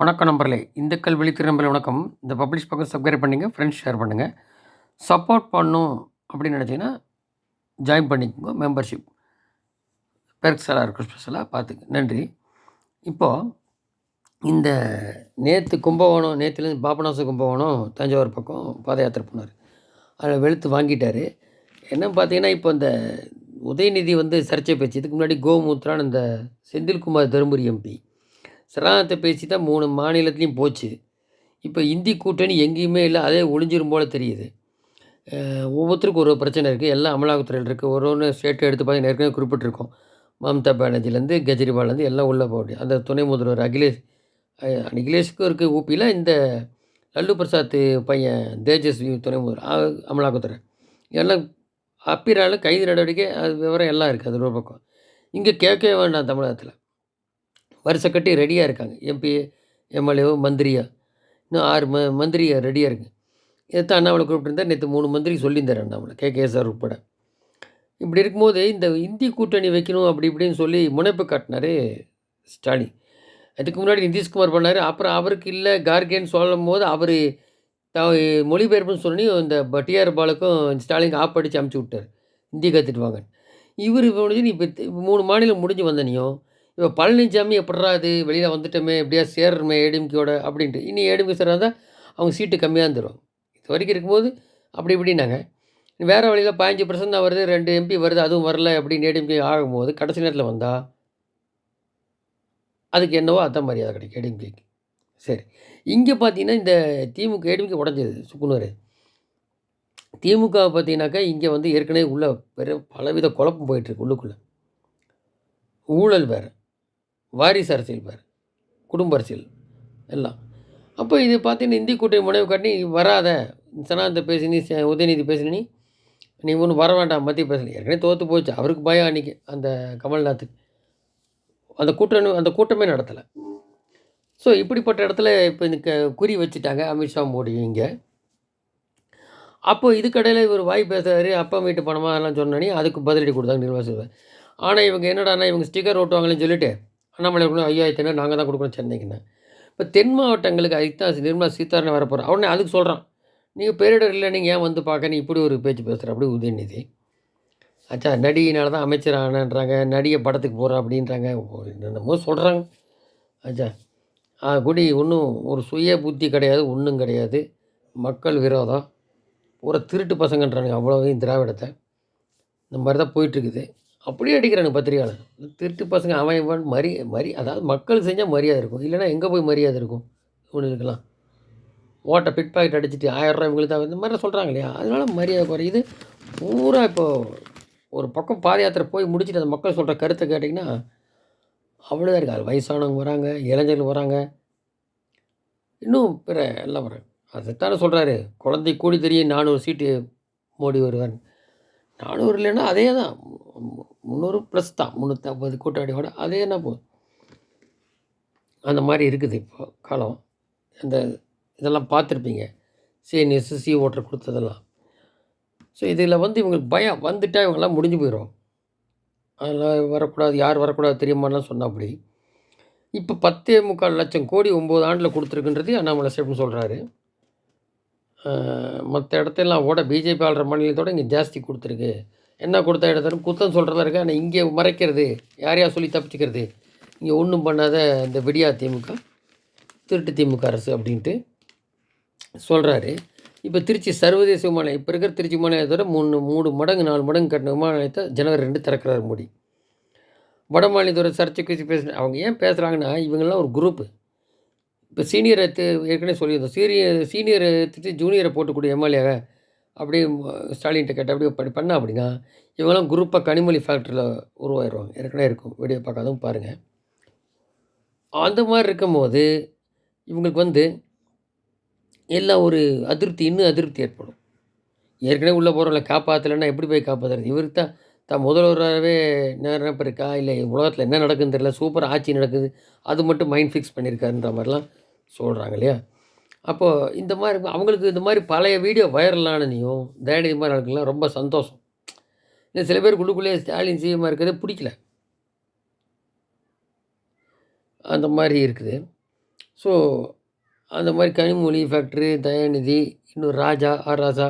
வணக்கம் நம்பர்களே இந்துக்கள் விழித்திரும்பல் வணக்கம். இந்த பப்ளிஷ் பக்கம் சப்ஸ்கிரைப் பண்ணுங்கள் ஃப்ரெண்ட்ஸ் ஷேர் பண்ணுங்கள் சப்போர்ட் பண்ணும் அப்படின்னு நினச்சிங்கன்னா ஜாயின் பண்ணிக்கோங்க மெம்பர்ஷிப் பெருக்ஸலாக இருக்கும் ஸ்பெஷலாக பார்த்துக்க நன்றி. இப்போது இந்த நேற்று கும்பகோணம் நேற்றுலேருந்து பாபநாச கும்பகோணம் தஞ்சாவூர் பக்கம் பாத யாத்திரை போனார். அதில் வெளுத்து வாங்கிட்டார். என்ன பார்த்தீங்கன்னா இப்போ இந்த உதயநிதி வந்து சர்ச்சை பேச்சு. இதுக்கு முன்னாடி கோமூத்ரான்னு இந்த செந்தில்குமார் தருமபுரி எம்பி சரணத்தை பேசி தான் மூணு மாநிலத்துலேயும் போச்சு. இப்போ இந்தி கூட்டணி எங்கேயுமே இல்லை அதே ஒளிஞ்சிரும் போல் தெரியுது. ஒவ்வொருத்தருக்கும் ஒரு பிரச்சனை இருக்குது எல்லாம் அமலாக்கத்துறையில் இருக்குது ஒரு ஒன்று ஸ்டேட்டை எடுத்து பார்த்தீங்கன்னா ஏற்கனவே குறிப்பிட்டிருக்கோம். மம்தா பானர்ஜிலேருந்து கெஜ்ரிவால்லேருந்து எல்லாம் உள்ளே போக முடியும். அந்த துணை முதல்வர் அகிலேஷ் அகிலேஷுக்கும் இருக்குது ஊபியில் இந்த லல்லு பிரசாத் பையன் தேஜஸ்வி துணை முதல்வர் அமலாக்கத்துறை. எல்லாம் அப்பிராலும் கைது நடவடிக்கை அது விவரம் எல்லாம் இருக்குது அது ஒரு பக்கம். இங்கே கேட்கவே வேண்டாம் தமிழகத்தில். வருஷம் கட்டி ரெடியாக இருக்காங்க. எம்பி எம்எல்ஏவோ மந்திரியா? இன்னும் ஆறு ம மந்திரியா ரெடியாக இருக்குது இதைத்தான் அண்ணாமலை கூப்பிட்டுருந்தா நேற்று மூணு மந்திரி சொல்லியிருந்தார் அண்ணாமலை கே. கே சார் உட்பட. இப்படி இருக்கும்போது இந்த இந்தி கூட்டணி வைக்கணும் அப்படி இப்படின்னு சொல்லி முனைப்பு காட்டினார் ஸ்டாலின். அதுக்கு முன்னாடி நிதிஷ்குமார் பண்ணார். அப்புறம் அவருக்கு இல்லை கார்கேன்னு சொல்லும் போது அவர் த மொழிபெயர்ப்புன்னு சொல்லி இந்த ப- டிஆர் பாலுக்கும் ஸ்டாலினுக்கு ஆப் அடித்து அமுச்சு விட்டார். இந்தி கற்றுட்டு வாங்க இவர் இப்போ முடிஞ்சு இப்போ மூணு மாநிலம் முடிஞ்சு வந்தனையும் இப்போ பழனிசாமி எப்படிறா இது? வெளியில் வந்துட்டோமே எப்படியா சேர்றமே ஏடிஎம்கேயோட அப்படின்ட்டு. இனி ஏடிஎம்கே சார் அவங்க சீட்டு கம்மியாக தருவாங்க இது வரைக்கும் இருக்கும்போது அப்படி இப்படின்னாங்க. வேறு வழியில் பதினஞ்சு பர்சன்ட் தான் வருது ரெண்டு எம்பி வருது அதுவும் வரல அப்படின்னு ஏடிஎம்கே ஆகும்போது கடைசி நேரத்தில் வந்தால் அதுக்கு என்னவோ அதான் மரியாதை கிடைக்கும் ஏடிஎம்கேக்கு. சரி. இங்கே பார்த்தீங்கன்னா இந்த திமுக ஏடிஎம்கே உடஞ்சது சுக்குனூர் திமுக பார்த்தீங்கன்னாக்கா இங்கே வந்து ஏற்கனவே உள்ள பெரிய பலவித குழப்பம் போயிட்டுருக்கு உள்ளுக்குள்ளே. ஊழல் வேறு. வாரிசு அரசியல் வேறு குடும்ப அரசியல். எல்லாம். அப்போ இது பார்த்தீங்கன்னா இந்தி கூட்டணி முனைவு காட்டி வராத. சனாந்த பேசினி உதயநிதி பேசினி நீ ஒன்றும் வர வேண்டாம் மத்திய பேசல ஏற்கனவே தோற்று போச்சு. அவருக்கு பயம் அன்றைக்கி அந்த கமல்நாத்துக்கு. அந்த கூட்டணி அந்த கூட்டமே நடத்தலை. ஸோ இப்படிப்பட்ட இடத்துல இப்போ இந்த குறி வச்சுட்டாங்க அமித்ஷா மோடி இங்கே. அப்போ இதுக்கடையில் இவர் வாய் பேசுறாரு அப்பா வீட்டு பணமாக எல்லாம் சொன்னோன்னே அதுக்கு பதிலடி கொடுத்தாங்க நிர்வாகம் ஆனால் இவங்க என்னடான்னா இவங்க ஸ்டிக்கர் ஓட்டுவாங்களேன்னு சொல்லிட்டு அண்ணாமலை கொடுக்கணும் ஐயாயிரத்தி நாங்கள் தான் கொடுக்கணும் சென்னைக்குன்னு. இப்போ தென் மாவட்டங்களுக்கு அதுதான் நிர்மலா சீதாராமன் வரப்போகிறோம் உடனே அதுக்கு சொல்கிறான் நீங்கள் பேரிடர் இல்லை நீங்கள் ஏன் வந்து பார்க்க? நீ இப்படி ஒரு பேச்சு பேசுகிற அப்படி உதயநிதி. ஆச்சா நடிகையினால தான் அமைச்சர் ஆனன்றாங்க. நடிகை படத்துக்கு போகிறோம் அப்படின்றாங்க. ஒரு என்னென்னமோ சொல்கிறாங்க ஆச்சா ஆ குடி ஒன்றும் ஒரு சுய புத்தி கிடையாது ஒன்றும் கிடையாது. மக்கள் விரோதம். ஒரு திருட்டு பசங்கன்றானுங்க அவ்வளோவையும் திராவிடத்தை. இந்த மாதிரி தான் போயிட்டுருக்குது அப்படியே அடிக்கிறானுங்க பத்திரிகையாளர். திருட்டு பசங்க அவன் இவன் மரி மரி அதாவது மக்கள் செஞ்சால் மரியாதை இருக்கும். இல்லைன்னா எங்கே போய் மரியாதை இருக்கும்? இவனுக்கெல்லாம் ஓட்டை பிட் பாக்கெட் அடிச்சுட்டு ஆயிரரூவா இவங்களுக்கு தான் இந்த மாதிரி சொல்கிறாங்க இல்லையா? அதனால மரியாதை குறையுது பூரா இப்போது ஒரு பக்கம் பாத யாத்திரை போய் முடிச்சுட்டு அந்த மக்கள் சொல்கிற கருத்தை கேட்டிங்கன்னா அவ்வளோதான் இருக்குது அது வயசானவங்க வராங்க இளைஞர்கள் வராங்க. இன்னும் பிற எல்லாம் வராங்க. அதைத்தானே சொல்கிறாரு குழந்தை கூடி தெரியும் நானூறு சீட்டு மோடி வருவார் நானூறு இல்லைன்னா அதே தான். முந்நூறு ப்ளஸ் தான். முந்நூற்றி ஐம்பது கூட்டாளியோட அதே என்ன போதும் அந்த மாதிரி இருக்குது இப்போ காலம். அந்த இதெல்லாம் பார்த்துருப்பீங்க. சிஎன்எஸ் சி ஓட்டர் கொடுத்ததெல்லாம். ஸோ இதில் வந்து இவங்களுக்கு பயம். வந்துட்டால் இவங்கெல்லாம் முடிஞ்சு போயிடும் அதெல்லாம் வரக்கூடாது யார் வரக்கூடாது தெரியுமாலாம் சொன்னால் அப்படி இப்போ பத்தே முக்கால் லட்சம் கோடி ஒம்பது ஆண்டில் கொடுத்துருக்குன்றது அண்ணாமலை ஸ்டெப்னு சொல்கிறாரு மற்ற இடத்தெல்லாம் ஓட பிஜேபி ஆளுற மாநிலத்தோட இங்கே ஜாஸ்தி கொடுத்துருக்கு. என்ன கொடுத்த இடத்துல குத்தம் சொல்கிறதா இருக்குது ஆனால் இங்கே மறைக்கிறது யாரையா சொல்லி தப்பிச்சுக்கிறது இங்கே ஒன்றும் பண்ணாத இந்த விடியா திமுக திருட்டு திமுக அரசு அப்படின்ட்டு சொல்கிறாரு இப்போ திருச்சி சர்வதேச விமானம் இப்போ இருக்கிற திருச்சி விமானத்தோட மூணு மூணு மடங்கு நாலு மடங்கு கட்டின விமானத்தை ஜனவரி ரெண்டு திறக்கிறார் மோடி. வட மாநிலத்தோட சர்ச்சைக்கு பேசுன அவங்க ஏன் பேசுகிறாங்கன்னா இவங்கெல்லாம் ஒரு குரூப்பு இப்போ சீனியரை ஏற்கனவே சொல்லியிருந்தோம். சீனியர் சீனியர் எடுத்துட்டு ஜூனியரை போட்டுக்கூடிய எம்எல்ஏ அப்படியே ஸ்டாலின்கிட்ட கேட்ட அப்படியே பண்ணி பண்ணா அப்படின்னா இவங்களாம் குரூப்பாக கனிமொழி ஃபேக்ட்ரியில் உருவாயிடுவாங்க ஏற்கனவே இருக்கும். வீடியோ பார்க்காதவங்க பாருங்கள் அந்த மாதிரி இருக்கும்போது இவங்களுக்கு வந்து எல்லாம் ஒரு அதிருப்தி இன்னும் அதிருப்தி ஏற்படும். ஏற்கனவே உள்ளே போகிறவங்கள காப்பாற்றலைன்னா எப்படி போய் காப்பாற்றுறது இவருக்கு தான் தான் முதல்வராகவே நிரப்பு இருக்கா இல்லை உலகத்தில் என்ன நடக்குதுன்னு தெரியல. சூப்பர் ஆட்சி நடக்குது. அது மட்டும் மைண்ட் ஃபிக்ஸ் பண்ணியிருக்காருன்ற மாதிரிலாம் சொல்கிறாங்க இல்லையா அப்போது இந்த மாதிரி அவங்களுக்கு இந்த மாதிரி பழைய வீடியோ வைரலானனையும் தயநிதி மாதிரி ஆளுக்கெல்லாம் ரொம்ப சந்தோஷம். இல்லை சில பேர் உள்ளுக்குள்ளேயே ஸ்டாலின் சிஎம்மாக இருக்கிறதே பிடிக்கல. அந்த மாதிரி இருக்குது. ஸோ அந்த மாதிரி கனிமொழி ஃபேக்ட்ரி தயாநிதி இன்னும் ராஜா ஆர் ராஜா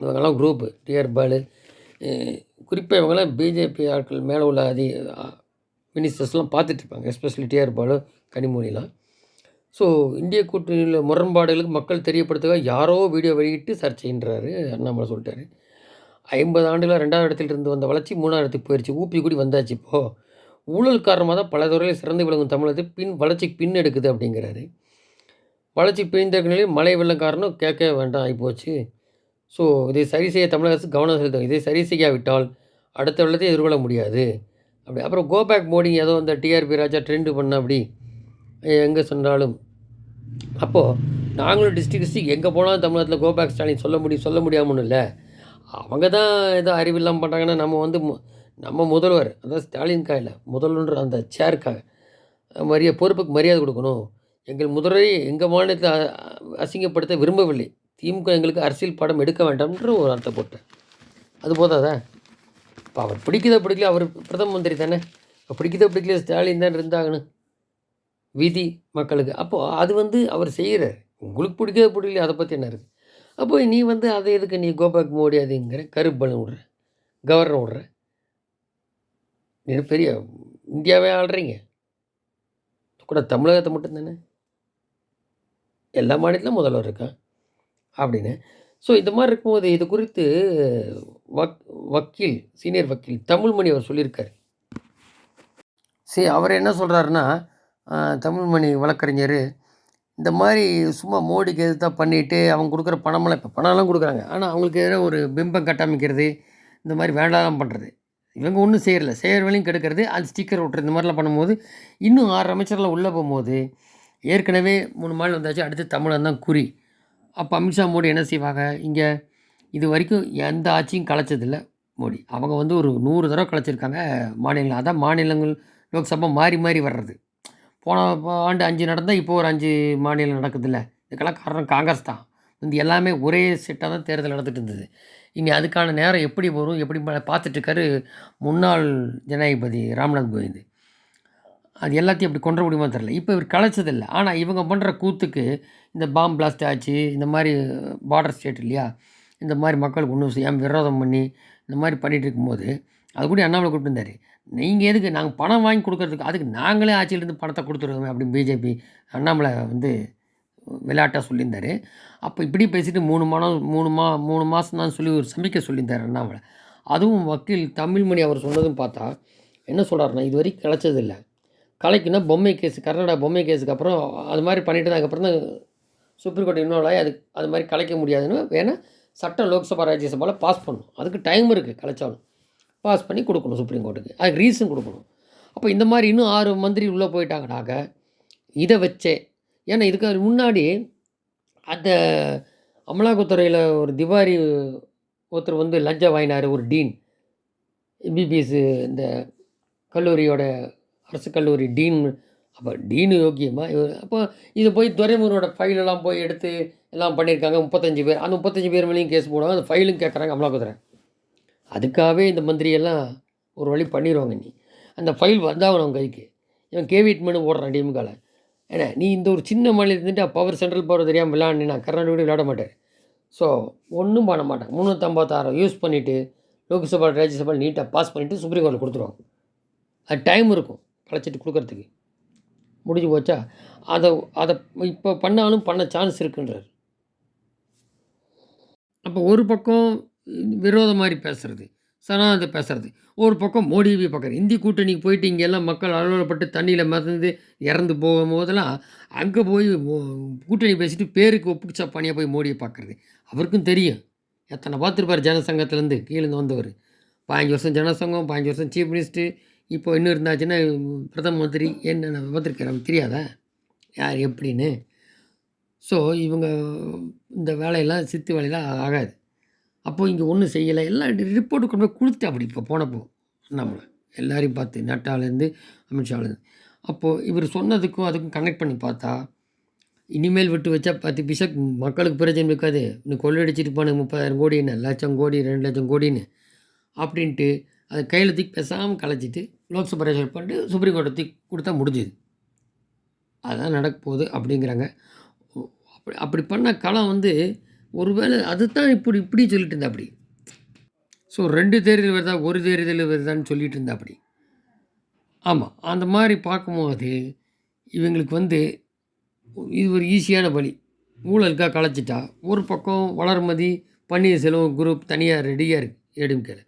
இவங்கெல்லாம் குரூப்பு டிஆர் பாலு குறிப்பாக இவங்கெல்லாம் பிஜேபி ஆட்கள் மேலே உள்ள அதி மினிஸ்டர்ஸ்லாம் பார்த்துட்ருப்பாங்க எஸ்பெஷலி டிஆர் பாலு கனிமொழிலாம். ஸோ இந்திய கூட்டணியில் முரண்பாடுகளுக்கு மக்கள் தெரியப்படுத்துக யாரோ வீடியோ வெளியிட்டு சர்ச்சைன்றாரு அண்ணாமலை சொல்லிட்டாரு. ஐம்பது ஆண்டுகளாக ரெண்டாவது இடத்துல இருந்து வந்த வளர்ச்சி மூணாவது இடத்துக்கு போயிடுச்சு ஊப்பி கூடி வந்தாச்சு இப்போது ஊழல் காரணமாக தான் பல துறையில் சிறந்து விளங்கும் தமிழகத்தை பின் வளர்ச்சிக்கு பின் எடுக்குது அப்படிங்கிறாரு. வளர்ச்சி பிரிந்திருக்க நிலையில் மழை வெள்ளம் காரணம் கேட்க வேண்டாம் ஆகிப்போச்சு. ஸோ இதை சரி செய்ய தமிழக அரசு கவனம் செலுத்தும். இதை சரி செய்யாவிட்டால் அடுத்த வெள்ளத்தை எதிர்கொள்ள முடியாது. அப்படி அப்புறம் கோபேக் மோடி ஏதோ அந்த டிஆர்பி ராஜா ட்ரெண்டு பண்ண அப்படி எங்கே சென்றாலும் அப்போது நாங்களும் டிஸ்ட்ரிக் டிஸ்ட்ரிக் எங்கே போனாலும் தமிழ்நாட்டில் கோபேக் ஸ்டாலின் சொல்ல முடியும் சொல்ல முடியாமல் இல்லை. அவங்க தான் ஏதோ அறிவில்லாமல் பண்ணுறாங்கன்னா நம்ம வந்து மு- நம்ம முதல்வர் அதாவது ஸ்டாலின் காயில் முதல்வன்ற அந்த சேருக்காக மரியாதை பொறுப்புக்கு மரியாதை கொடுக்கணும். எங்கள் முதல்வரை எங்கள் மாநிலத்தை அசிங்கப்படுத்த விரும்பவில்லை. திமுக எங்களுக்கு அரசியல் படம் எடுக்க வேண்டாம்ன்ற ஒரு அர்த்தம் போட்டேன். அது போதாதா? இப்போ அவர் பிடிக்குதா பிடிக்கல? அவர் பிரதம மந்திரி தானே. பிடிக்குதா பிடிக்கல? ஸ்டாலின் தான் இருந்தாங்கன்னு விதி மக்களுக்கு. அப்போது அது வந்து அவர் செய்கிறார். உங்களுக்கு பிடிக்கதோ பிடிக்கல அதை பற்றி என்ன இருக்குது அப்போ நீ வந்து அதை எதுக்கு நீ கோபாக் மோடி அதுங்கிற கருப்பலன் விடுற கவர்னர் விடுற? நீ பெரிய இந்தியாவே ஆள்றீங்க. கூட தமிழகத்தை மட்டும்தானே எல்லா மாநிலத்திலும் முதல்வர் இருக்கான் அப்படின்னு. ஸோ இந்த மாதிரி இருக்கும்போது இது குறித்து வக் வக்கீல் சீனியர் வக்கீல் தமிழ்மணி அவர் சொல்லியிருக்காரு. சரி அவர் என்ன சொல்கிறாருன்னா தமிழ்மணி வழக்கறிஞர் இந்த மாதிரி சும்மா மோடிக்கு எதிர்த்தா பண்ணிவிட்டு அவங்க கொடுக்குற பணமெல்லாம் இப்போ பணம்லாம் கொடுக்குறாங்க. ஆனால் அவங்களுக்கு எதிராக ஒரு பிம்பம் கட்டமைக்கிறது இந்த மாதிரி வேண்டாம் பண்ணுறது இவங்க ஒன்றும் செய்யறல செய்கிற வேலையும் கெடுக்கிறது அது ஸ்டிக்கர் விட்டுறது இந்த மாதிரிலாம் பண்ணும்போது இன்னும் ஆறு அமைச்சர்லாம் உள்ளே போகும்போது ஏற்கனவே மூணு மாநிலம் வந்தாச்சு அடுத்து தமிழன் தான் குறி. அப்போ அமித்ஷா மோடி என்ன செய்வாங்க? இங்கே இது வரைக்கும் எந்த ஆட்சியும் கலைச்சதில்ல மோடி. அவங்க வந்து ஒரு நூறு தடவை கலைச்சிருக்காங்க மாநிலங்கள் அதான் மாநிலங்கள் லோக்சபா மாறி மாறி வர்றது. போன ஆண்டு அஞ்சு நடந்தால் இப்போ ஒரு அஞ்சு மாநிலம் நடக்குதுல்ல. இதுக்கெல்லாம் காரணம் காங்கிரஸ் தான். இந்த எல்லாமே ஒரே செட்டாக தான் தேர்தல் நடந்துட்டு இருந்தது. இனி அதுக்கான நேரம் எப்படி வரும் எப்படி பார்த்துட்ருக்காரு முன்னாள் ஜனாதிபதி ராம்நாத் கோவிந்த். அது எல்லாத்தையும் அப்படி கொண்ட முடியுமா தெரில இப்போ இவர் கலைச்சதில்லை. ஆனால் இவங்க பண்ணுற கூத்துக்கு இந்த பாம் பிளாஸ்ட் ஆச்சு இந்த மாதிரி பார்டர் ஸ்டேட் இல்லையா இந்த மாதிரி மக்களுக்கு ஒன்றும் செய்யாமல் விரோதம் பண்ணி இந்த மாதிரி பண்ணிகிட்டு இருக்கும்போது அது கூட அண்ணாமலை கூப்பிட்டுருந்தாரு நீங்கள் எதுக்கு? நாங்கள் பணம் வாங்கி கொடுக்குறதுக்கு அதுக்கு நாங்களே ஆட்சியிலேருந்து பணத்தை கொடுத்துருவோமே அப்படின்னு பிஜேபி அண்ணாமலை வந்து விளையாட்டாக சொல்லியிருந்தார். அப்போ இப்படி பேசிட்டு மூணு மாதம் மூணு மா மூணு மாதம் தான் சொல்லி ஒரு சமைக்க சொல்லியிருந்தார் அண்ணாமலை. அதுவும் வக்கீல் தமிழ்மணி அவர் சொன்னதும் பார்த்தா என்ன சொல்கிறாருன்னா இது வரைக்கும் கிடச்சதில்லை கலைக்குன்னா பொம்மை கேஸ் கர்நாடகா பொம்மை கேஸுக்கு அப்புறம் அது மாதிரி பண்ணிட்டு தான் அதுக்கப்புறம் தான் சுப்ரீம் கோர்ட் இன்வால்வ் ஆகி அது அது மாதிரி கலைக்க முடியாதுன்னு வேணால் சட்டம் லோக்சபா ராஜ்யசபாவில் பாஸ் பண்ணும் அதுக்கு டைம் இருக்குது கலைச்சாலும் பாஸ் பண்ணி கொடுக்கணும் சுப்ரீம் கோர்ட்டுக்கு அதுக்கு ரீசன் கொடுக்கணும். அப்போ இந்த மாதிரி இன்னும் ஆறு மந்திரி உள்ளே போயிட்டாங்கனாக்க இதை வச்சே ஏன்னா இதுக்கு முன்னாடி அந்த அமலாக்கத்துறையில் ஒரு திவாரி ஒருத்தர் வந்து லஞ்சம் வாங்கினார் ஒரு டீன். எம்பிபிஎஸ் இந்த கல்லூரியோட அரசு கல்லூரி டீன். அப்போ டீனு யோக்கியமாக இவர் அப்போ இது போய் துரைமுருகனோட ஃபைலெல்லாம் போய் எடுத்து எல்லாம் பண்ணியிருக்காங்க முப்பத்தஞ்சு பேர். அந்த முப்பத்தஞ்சு பேர் மேலேயும் கேஸ் போடுவாங்க அந்த ஃபைலும் கேட்குறாங்க அமலாக்கத்துறை. அதுக்காகவே இந்த மந்திரியெல்லாம் ஒரு வழி பண்ணிடுவாங்க நீ. அந்த ஃபைல் வந்தாகணும் அவங்க கைக்கு. இவன் கேவிட் மனு ஓடுறான் டிஎம்கால ஏன்னா நீ இந்த ஒரு சின்ன மாநிலத்தில் இருந்துட்டு பவர் சென்ட்ரல் பவர் தெரியாமல் விளையாடினா கர்நாடகோட விளையாட மாட்டார். ஸோ ஒன்றும் பண்ண மாட்டாங்க. முந்நூற்றம்பத்தாறு யூஸ் பண்ணிவிட்டு லோக்சபா ராஜ்யசபா நீட்டாக பாஸ் பண்ணிவிட்டு சுப்ரீம் கோர்ட்டில் கொடுத்துருவாங்க. அது டைம் இருக்கும் கலைச்சிட்டு கொடுக்கறதுக்கு. முடிஞ்சு போச்சா? அதை அதை இப்போ பண்ணாலும் பண்ண சான்ஸ் இருக்குன்றார். அப்போ ஒரு பக்கம் விரோதம் மாதிரி பேசுறது சனாதத்தை பேசுறது. ஒரு பக்கம் மோடியை பார்க்குறது இந்தி கூட்டணிக்கு போயிட்டு இங்கே எல்லாம் மக்கள் அலுவலப்பட்டு தண்ணியில் மறந்து இறந்து போகும் போதெல்லாம் அங்கே போய் கூட்டணி பேசிட்டு பேருக்கு ஒப்புச்சா பணியாக போய் மோடியை பார்க்குறது. அவருக்கும் தெரியும். எத்தனை பார்த்துருப்பார் ஜனசங்கத்துலேருந்து கீழேருந்து வந்தவர். பாஞ்சு வருஷம் ஜனசங்கம் பாஞ்சு வருஷம் சீஃப் மினிஸ்டர் இப்போ இன்னும் இருந்தாச்சுன்னா பிரதம மந்திரி என்னென்ன பார்த்துருக்காரு அவருக்கு தெரியாதா? யார் எப்படின்னு. ஸோ இவங்க இந்த வேலையெல்லாம் சித்து வேலையெல்லாம் ஆகாது. அப்போது இங்கே ஒன்றும் செய்யலை. எல்லாம் ரிப்போர்ட்டு கொண்டு போய் கொடுத்து அப்படி இப்போ போனப்போ. நம்மளை. எல்லாரையும் பார்த்து நட்டாலேருந்து அமித்ஷாலேருந்து அப்போது இவர் சொன்னதுக்கும் அதுக்கும் கனெக்ட் பண்ணி பார்த்தா இனிமேல் விட்டு வச்சா பத்து பிசா மக்களுக்கு பிரச்சனை இருக்காது. இன்னும் கொள்ளடிச்சிட்டு போன முப்பதாயிரம் கோடின்னு லட்சம் கோடி ரெண்டு லட்சம் கோடின்னு. அப்படின்ட்டு அதை கையில் தூக்கி பேசாமல் கலைச்சிட்டு லோக்சபா ரேஷன் பண்ணிட்டு சுப்ரீம் கோர்ட்டை தூக்கி கொடுத்தா முடிஞ்சுது. அதுதான் நடக்க போகுது அப்படிங்கிறாங்க. அப்படி அப்படி பண்ண களம் வந்து ஒருவேளை அதுதான் இப்படி இப்படி சொல்லிட்டு இருந்தா அப்படி ஸோ ரெண்டு தேர்தல் வருதா ஒரு தேர்தல் வருதான்னு சொல்லிட்டு இருந்தா அப்படி ஆமாம் அந்த மாதிரி பார்க்கும்போது இவங்களுக்கு வந்து இது ஒரு ஈஸியான வழி. ஊழலுக்காக களைச்சிட்டா ஒரு பக்கம் வளர்மதி பன்னீர் செல்வம் குரூப் தனியாக ரெடியாக இருக்குது ஏடிஎம்கேல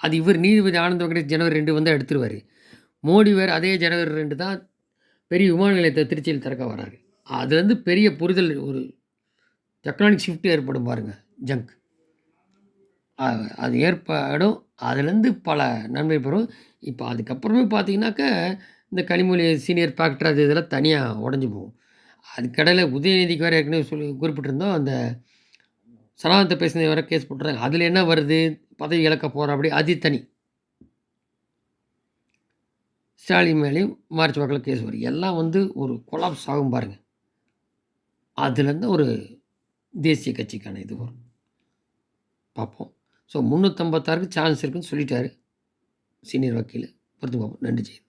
அது இவர் நீதிபதி ஆனந்த வெங்கடேஷ் ஜனவரி ரெண்டு வந்து எடுத்துருவார். மோடி வேறு அதே ஜனவரி ரெண்டு தான் பெரிய விமான நிலையத்தை திருச்சியில் திறக்க வராரு. அதுலேருந்து பெரிய புரிதல் ஒரு டெக்னானிக் ஷிஃப்ட் ஏற்படும் பாருங்கள் ஜங்க் அது ஏற்படும். அதுலேருந்து பல நன்மை பெறும். இப்போ அதுக்கப்புறமே பார்த்தீங்கன்னாக்க இந்த கனிமொழி சீனியர் ஃபேக்டர் அது இதெல்லாம் தனியாக உடஞ்சி போகும். அதுக்கடையில் உதயநிதிக்கு வேறு ஏற்கனவே சொல்லி குறிப்பிட்டிருந்தோம் அந்த சனாதனத்தை பேசினது வேறு கேஸ் போட்டுறாங்க அதில் என்ன வருது? பதவி இழக்க போகிறாப்படி அது தனி. ஸ்டாலின் மேலேயும் மார்ச் வாக்கில் கேஸ் வரும் எல்லாம் வந்து ஒரு கொலாப்ஸ் ஆகும் பாருங்கள் அதுலேருந்து ஒரு தேசிய கட்சிக்கான இது வரும். பார்ப்போம். ஸோ முந்நூற்றம்பத்தாறுக்கு சான்ஸ் இருக்குன்னு சொல்லிட்டாரு. சீனியர் வக்கீல். பொறுத்து பார்ப்போம். நன்றி ஜெயந்த்.